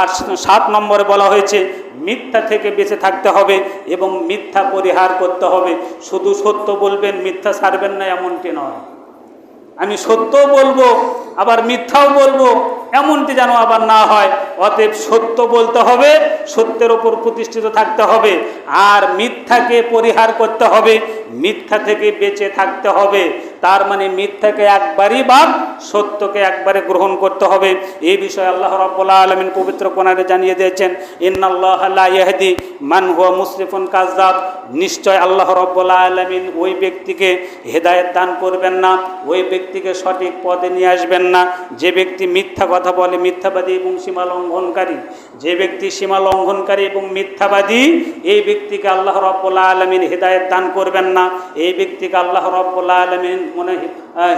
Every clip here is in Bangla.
আর সাত নম্বরে বলা হয়েছে, মিথ্যা থেকে বেঁচে থাকতে হবে এবং মিথ্যা পরিহার করতে হবে। শুধু সত্য বলবেন, মিথ্যা ছাড়বেন না, এমনটি নয়। আমি সত্য বলব, আবার মিথ্যাও বলব। এমনটি যেন আবার না হয়। অতএব সত্য বলতে হবে, সত্যের ওপর প্রতিষ্ঠিত থাকতে হবে, আর মিথ্যাকে পরিহার করতে হবে, মিথ্যা থেকে বেঁচে থাকতে হবে। তার মানে মিথ্যাকে একবারই বা সত্যকে একবারে গ্রহণ করতে হবে। এই বিষয়ে আল্লাহ রব্বুল্লাহ আলমিন পবিত্র কোনারে জানিয়ে দিয়েছেন, ইন্নাল্লাহ লা ইয়াহদি মান হুয়া মুসরিফুন কাজ্জাব নিশ্চয় আল্লাহ রব্বুল্লাহ আলমিন ওই ব্যক্তিকে হেদায়েত দান করবেন না, ওই ব্যক্তিকে সঠিক পদে নিয়ে আসবেন না। যে ব্যক্তি মিথ্যা বলে মিথ্যাবাদী এবং সীমা লঙ্ঘনকারী যে ব্যক্তি সীমা লঙ্ঘনকারী এবং মিথ্যাবাদী, এই ব্যক্তিকে আল্লাহ রব্বুল্লাহ আলমিন হেদায়েত দান করবেন না। এই ব্যক্তিকে আল্লাহ রব্বুল্লাহ আলমিন মনে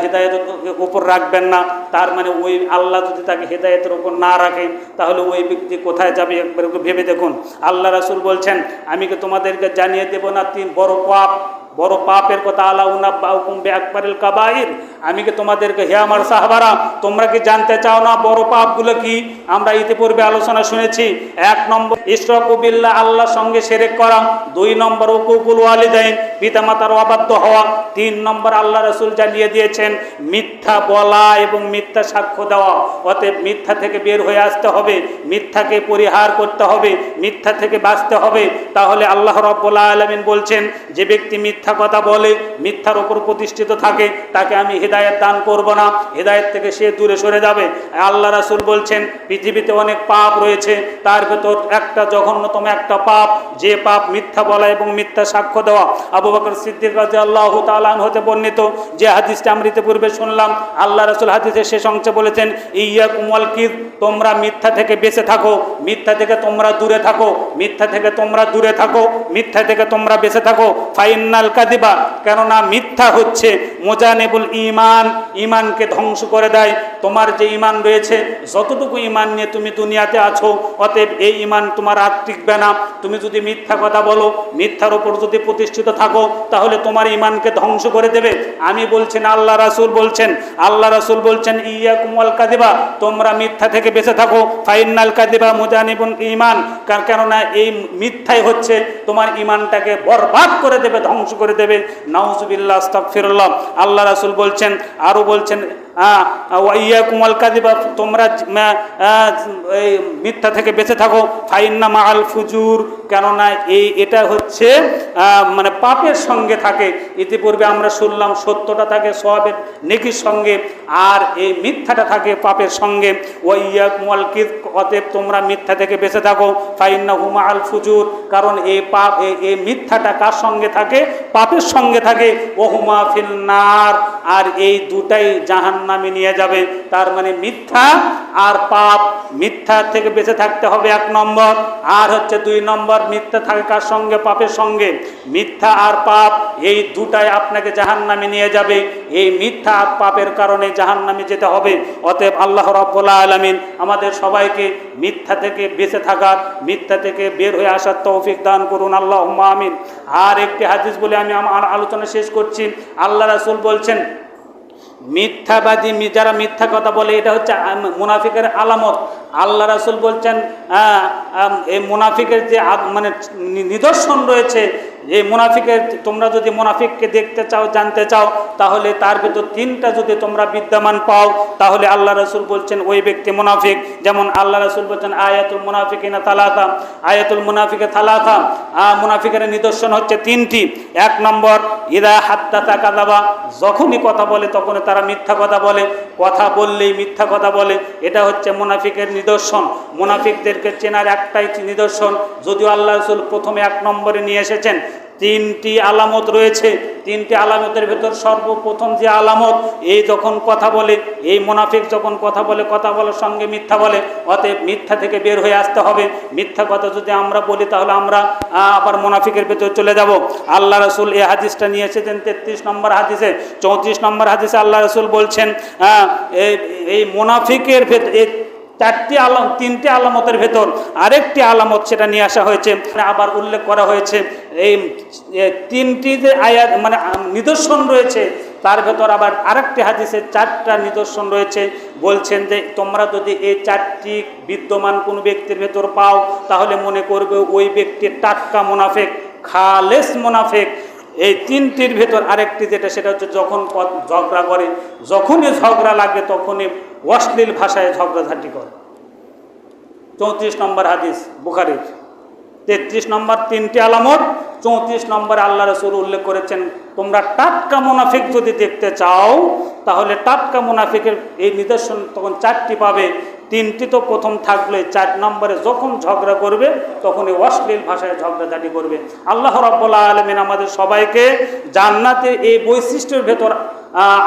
হেদায়তের উপর রাখবেন না। তার মানে ওই আল্লাহ যদি তাকে হেদায়তের উপর না রাখেন, তাহলে ওই ব্যক্তি কোথায় যাবে একবার ভেবে দেখুন। আল্লাহ রাসুল বলছেন, আমি কি তোমাদেরকে জানিয়ে দেব না তিন বড় পাপ? বড় পাপের কথা, আলা উনাব্বাউকুম বিআকবারিল কাবাইর। আমি কি তোমাদেরকে, হে আমার সাহাবারা, তোমরা কি জানতে চাও না বড় পাপগুলো কি? আমরা ইতিপূর্বে আলোচনা শুনেছি, এক নম্বর ইশরাকুবিল্লাহ আল্লাহর সঙ্গে সেরেক করা। দুই নম্বর, উকুকুল ওয়ালিদাইন, পিতামাতার অবাধ্য হওয়া। তিন নম্বর, আল্লাহ রসুল জানিয়ে দিয়েছেন, মিথ্যা বলা এবং মিথ্যা সাক্ষ্য দেওয়া। অতএব মিথ্যা থেকে বের হয়ে আসতে হবে, মিথ্যাকে পরিহার করতে হবে, মিথ্যা থেকে বাঁচতে হবে। তাহলে আল্লাহ রব্বুল্লাহ আলমিন বলছেন, যে ব্যক্তি মিথ্যা কথা বলে, মিথ্যার ওপর প্রতিষ্ঠিত থাকে, তাকে আমি হৃদায়ত দান করব না। হৃদায়ত থেকে সে দূরে সরে যাবে। আল্লাহ রাসুল বলছেন, পৃথিবীতে অনেক পাপ রয়েছে, তার ভেতর একটা জঘন্যতম একটা পাপ, যে পাপ মিথ্যা বলা এবং মিথ্যা সাক্ষ্য দেওয়া। আবু বকর সিদ্দিক রাজি আল্লাহ তালান হতে বর্ণিত, যে হাদিসটা আমরা পূর্বে শুনলাম, আল্লাহ রাসুল হাদিসের শেষ অংশে বলেছেন ইয়া কুমল কিদ তোমরা মিথ্যা থেকে বেঁচে থাকো, মিথ্যা থেকে তোমরা দূরে থাকো, মিথ্যা থেকে তোমরা দূরে থাকো, মিথ্যা থেকে তোমরা বেঁচে থাকো। ফাইনাল কাদিবা কেননা মিথ্যা হচ্ছে। মোজানেবুল ইমান ইমানকে ধ্বংস করে দেয়। তোমার যে ইমান রয়েছে, যতটুকু ইমান নিয়ে তুমি দুনিয়াতে আছো, অতএব এই ইমান তোমার আর টিকবে না। তুমি যদি মিথ্যা কথা বলো, মিথ্যার ওপর যদি প্রতিষ্ঠিত থাকো, তাহলে তোমার ইমানকে ধ্বংস করে দেবে। আমি বলছেন আল্লাহ রাসুল বলছেন, আল্লাহ রাসুল বলছেন ইয়া কুমল কাদিবা তোমরা মিথ্যা থেকে বেঁচে থাকো। ফাইনাল কাদিবা মুজানিবুন ইমান কেননা এই মিথ্যাই হচ্ছে, তোমার ইমানটাকে বরবাদ করে দেবে, ধ্বংস করে দেবে। নাউজুবিল্লাহ, আস্তাগফিরুল্লাহ। আল্লাহ রাসুল বলছেন, আরও বলছেন ওয়াইয়া কুমাল কাদিবা তোমরা এই মিথ্যা থেকে বেঁচে থাকো। ফাইন্না মাল ফুজুর, কেননা এই, এটা হচ্ছে মানে পাপের সঙ্গে থাকে। ইতিপূর্বে আমরা শুনলাম সত্যটা থাকে সবের নেকির সঙ্গে, আর এই মিথ্যাটা থাকে পাপের সঙ্গে। ওয়াইয়া কুমাল কিদ, অতএব তোমরা মিথ্যা থেকে বেঁচে থাকো। ফাইন্না হুমা আল ফুজুর, কারণ এই পাপ এই- মিথ্যাটা কার সঙ্গে থাকে? পাপের সঙ্গে থাকে। ওহুমা ফিল্নার আর এই দুটাই জাহান নামে নিয়ে যাবে। তার মানে মিথ্যা আর পাপ মিথ্যা থেকে বেঁচে থাকতে হবে এক নম্বর। আর হচ্ছে দুই নম্বর, মিথ্যা থাকে কার সঙ্গে পাপের সঙ্গে। মিথ্যা আর পাপ এই দুটাই আপনাকে জাহান্নামে নিয়ে যাবে। এই মিথ্যা আর পাপের কারণে জাহান্নামে যেতে হবে। অতএব আল্লাহ রব্বুল্লাহ আলমিন আমাদের সবাইকে মিথ্যা থেকে বেঁচে থাকার, মিথ্যা থেকে বের হয়ে আসার তৌফিক দান করুন। আল্লাহ আমিন। আর একটি হাদিস বলে আমি আমার আলোচনা শেষ করছি। আল্লাহ রাসুল বলছেন মিথ্যাবাদী, যারা মিথ্যা কথা বলে, এটা হচ্ছে মুনাফিকের আলামত। আল্লাহ রাসুল বলছেন এই মুনাফিকের যে মানে নিদর্শন রয়েছে এই মুনাফিকের, তোমরা যদি মুনাফিককে দেখতে চাও, জানতে চাও, তাহলে তার ভেতর তিনটা যদি তোমরা বিদ্যমান পাও, তাহলে আল্লাহ রসুল বলছেন, ওই ব্যক্তি মুনাফিক। যেমন আল্লাহ রসুল বলছেন, আয়াতুল মুনাফিকিনা তালাতা আয়াতুল মুনাফিকে তালাতা মুনাফিকের নিদর্শন হচ্ছে তিনটি। এক নম্বর, ইদা হাত্তা কাদাবা যখনই কথা বলে তখন তারা মিথ্যা কথা বলে, কথা বললেই মিথ্যা কথা বলে। এটা হচ্ছে মুনাফিকের নিদর্শন। মুনাফিকদেরকে চেনার একটাই নিদর্শন, যদিও আল্লাহ রসুল প্রথমে এক নম্বরে নিয়ে এসেছেন তিনটি আলামত রয়েছে। তিনটি আলামতের ভেতর সর্বপ্রথম যে আলামত, এই যখন কথা বলে, এই মুনাফিক যখন কথা বলে, কথা বলার সঙ্গে মিথ্যা বলে, অতএব মিথ্যা থেকে বের হয়ে আসতে হবে। মিথ্যা কথা যদি আমরা বলি, তাহলে আমরা আবার মুনাফিকের ভেতর চলে যাব। আল্লাহ রসুল এই হাদিসটা নিয়ে এসেছেন তেত্রিশ নম্বর হাদিসে। চৌত্রিশ নম্বর হাদিসে আল্লাহ রসুল বলছেন এই- এই মুনাফিকের ভেতর চারটি আলাম, তিনটি আলামতের ভেতর আরেকটি আলামত সেটা নিয়ে আসা হয়েছে। আবার উল্লেখ করা হয়েছে, এই তিনটি যে আয়াত মানে নিদর্শন রয়েছে, তার ভেতর আবার আরেকটি হাদিসের চারটা নিদর্শন রয়েছে, বলছেন যে তোমরা যদি এই চারটি বিদ্যমান কোনো ব্যক্তির ভেতর পাও, তাহলে মনে করবে ওই ব্যক্তির টাটকা মোনাফেক, খালেস মোনাফেক। এই তিনটির ভেতর আরেকটি যেটা, সেটা হচ্ছে যখন ঝগড়া করে, যখনই ঝগড়া লাগে তখনই অশ্লীল ভাষায় ঝগড়াঝাটি করে। চৌত্রিশ নম্বর হাদিস, বুখারির। তেত্রিশ নম্বর তিনটি আলামত, চৌত্রিশ নম্বরে আল্লাহ রসুল উল্লেখ করেছেন, তোমরা টাটকা মুনাফিক যদি দেখতে চাও, তাহলে টাটকা মুনাফিকের এই নিদর্শন তখন চারটি পাবে। তিনটি তো প্রথম থাকলে চার নম্বরে যখন ঝগড়া করবে তখন এই অশ্লীল ভাষায় ঝগড়াঝাটি করবে। আল্লাহ রব্বুল্লাহ আলমিন আমাদের সবাইকে জান্নাতে এই বৈশিষ্ট্যের ভেতর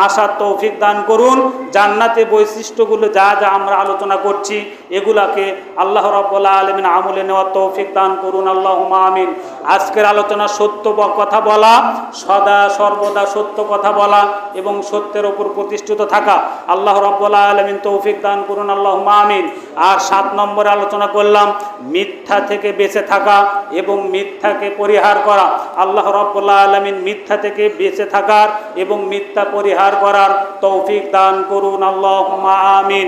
আসার তৌফিক দান করুন। জান্নাতে বৈশিষ্ট্যগুলো যা যা আমরা আলোচনা করছি, এগুলাকে আল্লাহ রব্বুল্লাহ আলমিন আমলে নেওয়ার তৌফিক দান করুন। আল্লাহ আমিন। আজকের আলোচনা সত্য কথা বলা, সদা সর্বদা সত্য কথা বলা এবং সত্যের ওপর প্রতিষ্ঠিত থাকা। আল্লাহ রব্বুল্লাহ আলমিন তৌফিক দান করুন। আল্লাহ আমিন। আর সাত নম্বরে আলোচনা করলাম, মিথ্যা থেকে বেঁচে থাকা এবং মিথ্যাকে পরিহার করা। আল্লাহ রব্বুল্লাহ আলমিন মিথ্যা থেকে বেঁচে থাকার এবং মিথ্যা পরিহার করার তৌফিক দান করুন। আল্লাহ আমিন।